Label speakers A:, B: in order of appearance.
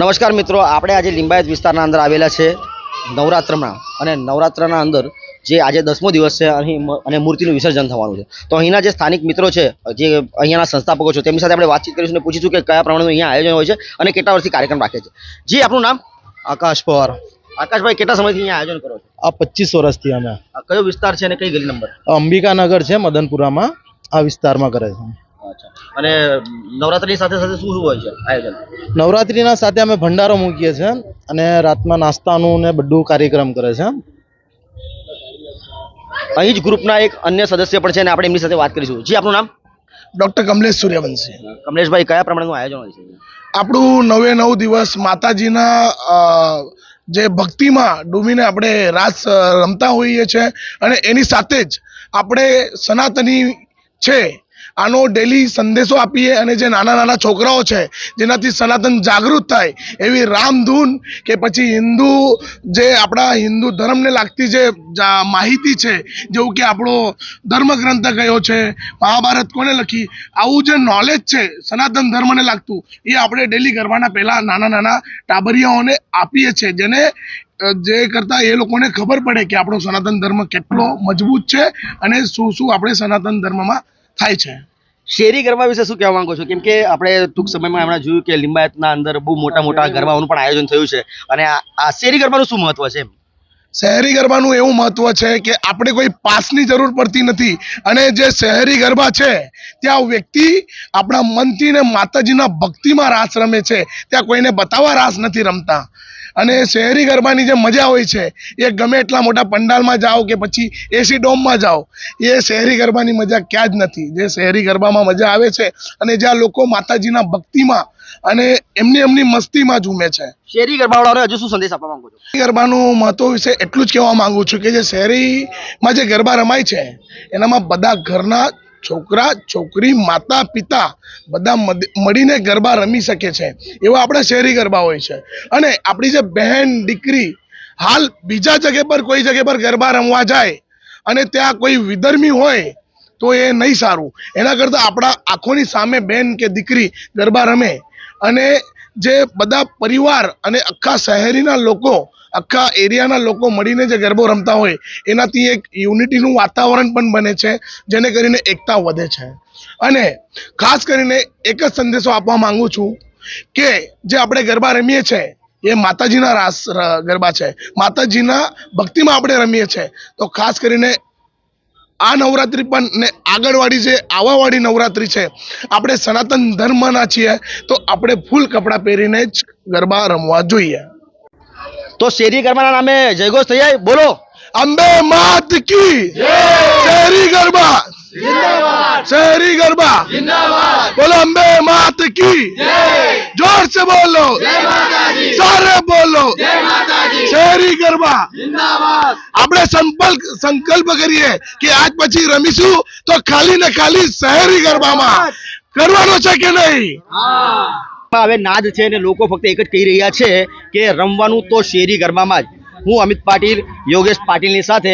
A: નમસ્કાર મિત્રો આપણે આજે લિંબાયત વિસ્તારના અંદર આવેલા છે નવરાત્રમાં અને નવરાત્રના અંદર જે આજે દસમો દિવસ છે અહીં અને મૂર્તિનું વિસર્જન થવાનું છે. તો અહીંના જે સ્થાનિક મિત્રો છે જે અહીંયાના સંસ્થાપકો છે તેમની સાથે આપણે વાતચીત કરીશું અને પૂછીશું કે કયા પ્રમાણેનું અહીંયા આયોજન હોય છે અને કેટલા વર્ષથી કાર્યક્રમ રાખે છે. જી આપનું નામ?
B: આકાશ પવાર.
A: આકાશભાઈ કેટલા સમયથી અહીંયા આયોજન કરો છો?
B: આ પચીસ વર્ષથી અમે.
A: આ કયો વિસ્તાર છે અને કઈ ગલી નંબર?
B: અંબિકાનગર છે મદનપુરામાં. આ વિસ્તારમાં કરે છે.
A: અને નવરાત્રિની સાથે સાથે શું શું હોય છે આયોજન?
B: નવરાત્રિના સાથે અમે ભંડારો મૂકીએ છીએ અને રાતમાં નાસ્તાનું ને બધું કાર્યક્રમ કરે છે.
A: અહીં જ ગ્રુપના એક અન્ય સદસ્ય પણ છે અને આપણે એમની સાથે વાત કરીશું. જી આપનું નામ?
C: ડૉક્ટર કમલેશ સૂર્યવંશી.
A: કમલેશભાઈ કયા પ્રમાણેનું આયોજન હોય છે?
C: આપણું નવે નવ દિવસ માતાજીના જે ભક્તિમાં ડૂબીને આપણે રાસ રમતા હોઈએ છીએ અને એની સાથે જ આપણે સનાતની છે આનો ડેલી સંદેશો આપીએ અને જે નાના નાના છોકરાઓ છે, જેનાથી સનાતન જાગૃત થાય, એવી રામધૂન કે પછી હિન્દુ જે આપણા હિન્દુ ધર્મને લાગતી જે માહિતી છે, જેવું કે આપણો ધર્મગ્રંથ કયો છે, મહાભારત કોને લખી, આવું જે નોલેજ છે, સનાતન ધર્મને લાગતું, એ આપણે ડેલી ગરબાના પહેલાં નાના નાના ટાબરિયાઓને આપીએ છીએ, જેને જે કરતા એ લોકોને ખબર પડે કે આપણો સનાતન ધર્મ કેટલો મજબૂત છે અને શું શું આપણે સનાતન ધર્મમાં થાય છે.
A: શેરી ગરબા વિશે શું કહેવા માંગો છો? કેમ કે આપણે ટૂંક સમયમાં હમણાં જોયું કે લિંબાયતના અંદર બહુ મોટા મોટા ગરબાઓનું પણ આયોજન થયું છે. અને આ શેરી ગરબાનું શું મહત્વ છે
C: શહેરી ગરબાનું એવું મહત્વ છે કે આપણે કોઈ પાસની જરૂર પડતી નથી. અને જે શહેરી ગરબા છે ત્યાં વ્યક્તિ આપણા મનથી ને માતાજીના ભક્તિમાં રાસ રમે છે. ત્યાં કોઈને બતાવવા રાસ નથી રમતા. અને શહેરી ગરબાની જે મજા હોય છે એ ગમે એટલા મોટા પંડાલમાં જાઓ કે પછી એસી ડોમમાં જાઓ એ શહેરી ગરબાની મજા ક્યાં જ નથી. જે શહેરી ગરબામાં મજા આવે છે અને જ્યાં લોકો માતાજીના ભક્તિમાં અને એમની એમની મસ્તીમાં ઝૂમે છે.
A: શહેરી ગરબાવાળાને હજુ શું સંદેશ આપવા માંગો છો?
C: ગરબાનું મહત્વ વિશે એટલું જ કહેવા માંગુ છું કે જે શહેરીમાં જે ગરબા રમાય છે એનામાં બધા ઘરના છોકરા, છોકરી, માતા, પિતા બધા મળીને ગરબા રમી શકે છે. એવા આપણા શહેરી ગરબા હોય છે. અને આપણી જે બહેન, દીકરી હાલ બીજા જગ્યા પર કોઈ જગ્યા પર ગરબા રમવા જાય અને ત્યાં કોઈ વિધર્મી હોય તો એ નહીં સારું. એના કરતાં આપણા આંખોની સામે બેન કે દીકરી ગરબા રમે અને જે બધા પરિવાર અને આખા શહેરીના લોકો, આખા એરિયાના લોકો મળીને જે ગરબો રમતા હોય, એનાથી એક યુનિટીનું વાતાવરણ પણ બને છે, જેને કરીને એકતા વધે છે. અને ખાસ કરીને એક જ સંદેશો આપવા માંગુ છું કે જે આપણે ગરબા રમીએ છીએ એ માતાજીના રાસ ગરબા છે. માતાજીના ભક્તિમાં આપણે રમીએ છીએ તો ખાસ કરીને આ નવરાત્રી પણ ને આગળવાળી જે આવાવાળી નવરાત્રી છે આપણે સનાતન ધર્મના છીએ તો આપણે ફૂલ કપડાં પહેરીને જ ગરબા રમવા જોઈએ.
A: તો શેરી ગરબાના નામે જયઘોષ થઈ જાય બોલો.
C: અંબે માત કી શેરી ગરબા. શહેરી ગરબા. બોલો અંબે માત કી. જોર સે બોલો. સારે બોલો. શહેરી ગરબા. આપણે સંકલ્પ સંકલ્પ કરીએ કે આજ પછી રમીશું તો ખાલી ને ખાલી શહેરી ગરબામાં. કરવાનો છે કે નહીં?
A: હવે નાદ છે અને લોકો ફક્ત એક જ કહી રહ્યા છે કે રમવાનું તો શેરી ગરબામાં જ. હું અમિત પાટીલ યોગેશ પાટીલની સાથે